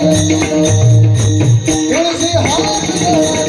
તુલસી હાથ